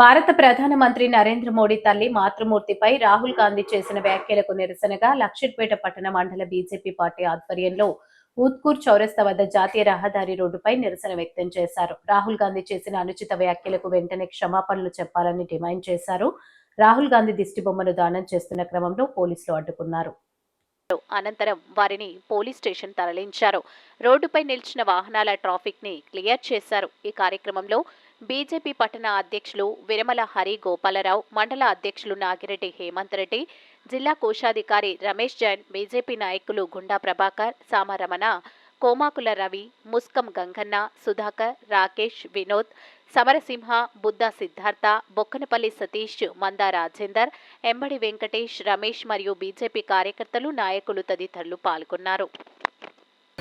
భారత ప్రధానమంత్రి నరేంద్ర మోడీ తల్లి మాతృమూర్తిపై రాహుల్ గాంధీ చేసిన వ్యాఖ్యలకు నిరసనగా లక్షిట్పేట పట్టణ మండల బీజేపీ పార్టీ ఆధ్వర్యంలో ఊత్కూర్ చౌరస్తా వద్ద జాతీయ రహదారి రోడ్డుపై నిరసన వ్యక్తం చేశారు. రాహుల్ గాంధీ చేసిన అనుచిత వ్యాఖ్యలకు వెంటనే క్షమాపణలు చెప్పాలని డిమాండ్ చేశారు. రాహుల్ గాంధీ దిష్టిబొమ్మను దానం చేస్తున్న క్రమంలో పోలీసులు అడ్డుకున్నారు. అనంతరం వారిని పోలీస్ స్టేషన్ తరలించారు. రోడ్డుపై నిలిచిన వాహనాల ట్రాఫిక్ని క్లియర్ చేశారు. ఈ కార్యక్రమంలో బీజేపీ పట్టణ అధ్యక్షులు విరమల హరి గోపాలరావు మండల అధ్యక్షులు నాగిరెడ్డి హేమంత్ రెడ్డి జిల్లా కోశాధికారి రమేష్ జైన్ బీజేపీ నాయకులు గుండా ప్రభాకర్ సామరమణ కోమాకుల రవి ముస్కం గంగన్న సుధాకర్ రాకేష్ వినోద్ సమరసింహ బుద్ధ సిద్ధార్థ బొక్కనపల్లి సతీష్ మందా రాజేందర్ ఎంబడి వెంకటేష్ రమేష్ మరియు బీజేపీ కార్యకర్తలు నాయకులు తదితరులు పాల్గొన్నారు.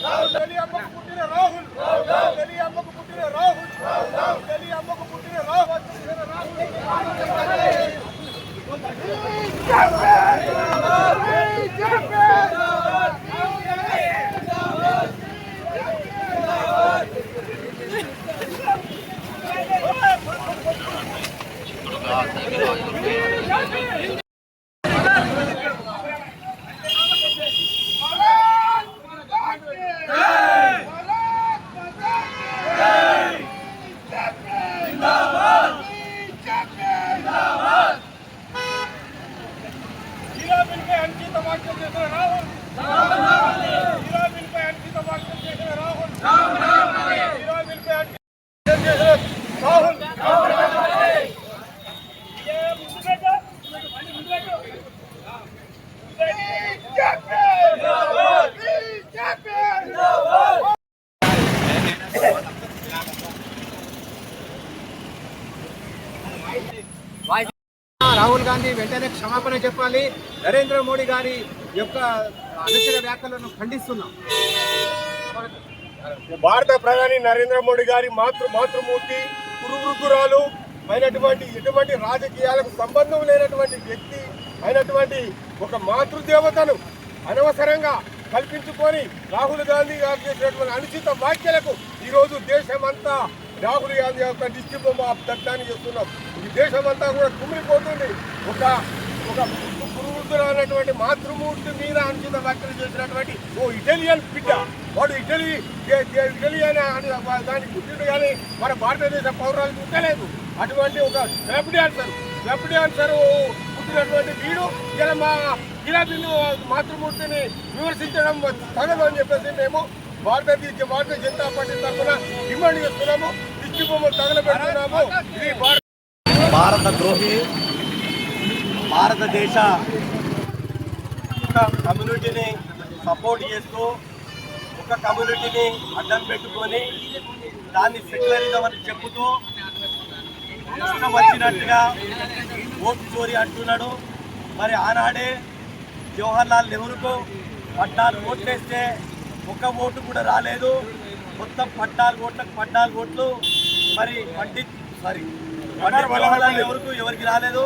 అమ్మకు పుట్టిన రాహుల్ తల్లి అమ్మకు పుట్టిన రాహుల్. తల్లి అమ్మకు పుట్టిన రాహుల్. తల్లి అమ్మకు పుట్టిన రాహుల్. తల్లి అమ్మకు పుట్టిన రాహుల్ హీరా బిల్పై అంకిత వాక్యం చేసిన రాహుల్. హీరా బిల్పై అంకిత వ్యాఖ్యలు చేసిన రాహుల్. హీరా బిల్పై అంకిత చేసిన రాహుల్. ఏ ముందు పెట్టు. ముందు పెట్టు. రాహుల్ గాంధీ వెంటనే క్షమాపణ చెప్పాలి. నరేంద్ర మోడీ గారి యొక్క అనుచర వ్యాఖ్యలను ఖండిస్తున్నాం. భారత ప్రధాని నరేంద్ర మోడీ గారి మాతృ మాతృమూర్తి కురువృద్ధురాలు అయినటువంటి ఎటువంటి రాజకీయాలకు సంబంధం లేనటువంటి వ్యక్తి అయినటువంటి ఒక మాతృదేవతను అనవసరంగా కల్పించుకొని రాహుల్ గాంధీ గారు చేసినటువంటి అనుచిత వ్యాఖ్యలకు ఈరోజు దేశమంతా రాహుల్ గాంధీ యొక్క దిష్టి బొమ్మ దగ్ధాన్ని చేస్తున్నాం. ఈ దేశమంతా కూడా కుమిలిపోతుంది. ఒక ఒక పురుగుతున్నటువంటి మాతృమూర్తి మీద అనుచిత వ్యాఖ్యలు చేసినటువంటి ఓ ఇటాలియన్ బిడ్డ. వాడు ఇటలీ దే- అని దాన్ని పుట్టిండు కానీ మన భారతదేశ పౌరాలు పుట్టలేదు అటువంటి ఒక క్లబ్ డాన్సర్ క్లబ్ డాన్సర్ పుట్టినటువంటి వీడు ఇలా మా ఇలా మాతృమూర్తిని విమర్శించడం తగదు అని చెప్పేసి మేము భారతదేశ భారతీయ జనతా పార్టీ తరఫున డిమాండ్ చేస్తున్నాము దిష్టి బొమ్మలు తగలబెడుతున్నాము. ఇది భారత ద్రోహి భారతదేశ ఒక కమ్యూనిటీని సపోర్ట్ చేస్తూ ఒక కమ్యూనిటీని అడ్డం పెట్టుకొని దాన్ని సెక్యులరిజం అని చెబుతూ ఇష్టం వచ్చినట్టుగా ఓటు చోరీ అంటున్నాడు. మరి ఆనాడే జవహర్ లాల్ నెహ్రూకు పద్నాలుగు ఓట్లేస్తే ఒక్క ఓటు కూడా రాలేదు. మొత్తం పద్నాలుగు ఓట్లకు పద్నాలుగు ఓట్లు. మరి పండిత్ సారీ నెహ్రూకు ఎవరికి రాలేదు.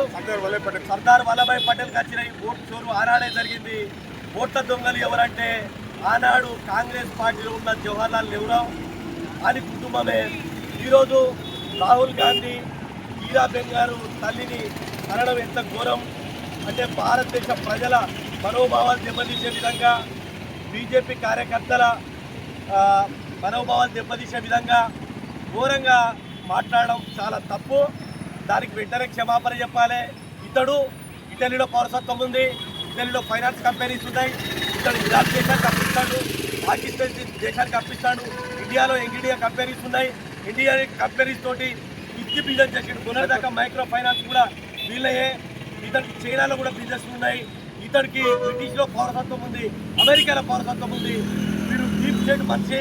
సర్దార్ వల్లభాయ్ పటేల్కి వచ్చిన ఈ ఓటు చోరు ఆనాడే జరిగింది. ఓట్ల దొంగలు ఎవరంటే ఆనాడు కాంగ్రెస్ పార్టీలో ఉన్న జవహర్ లాల్ నెహ్రూ అని కుటుంబమే. ఈరోజు రాహుల్ గాంధీ హీరాబెన్ గారు తల్లిని అనడం ఎంత ఘోరం. అంటే భారతదేశ ప్రజల మనోభావాలు దెబ్బతీసే విధంగా బీజేపీ కార్యకర్తల మనోభావాలు దెబ్బతీసే విధంగా ఘోరంగా మాట్లాడడం చాలా తప్పు. దానికి వెంటనే క్షమాపణ చెప్పాలి. ఇతడు ఇటలీలో పౌరసత్వం ఉంది ఇటలీలో ఫైనాన్స్ కంపెనీస్ ఉన్నాయి ఇతడు ఇరాన్ దేశానికి అప్పిస్తాడు పాకిస్తాన్ దేశానికి అప్పిస్తాడు ఇండియాలో ఇండియా కంపెనీస్ ఉన్నాయి ఇండియా కంపెనీస్ తోటి ఇచ్చి బిజినెస్ చేసిండు కొనదాకా మైక్రో ఫైనాన్స్ కూడా వీళ్ళయే ఇతనికి చైనాలో కూడా బిజినెస్ ఉన్నాయి. ఇద్దరికి బ్రిటిష్లో పౌరసత్వం ఉంది అమెరికాలో పౌరసత్వం ఉంది. వీడు డీప్ స్టేట్ మనిషి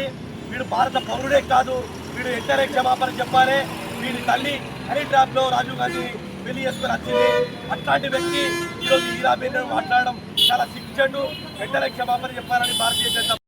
వీడు భారత పౌరుడే కాదు వీడు ఎంటనే క్షమాపణ చెప్పాలి. వీడి తల్లి హనీ ట్రాప్లో రాజీవ్ గాంధీ పెళ్ళి చేసుకుని వచ్చింది. అట్లాంటి వ్యక్తి ఈరోజు ఈరాబేన్ మాట్లాడడం చాలా సిగ్గుచెట్టు వెంటనే క్షమాపణ చెప్పాలని భారతీయ జనతా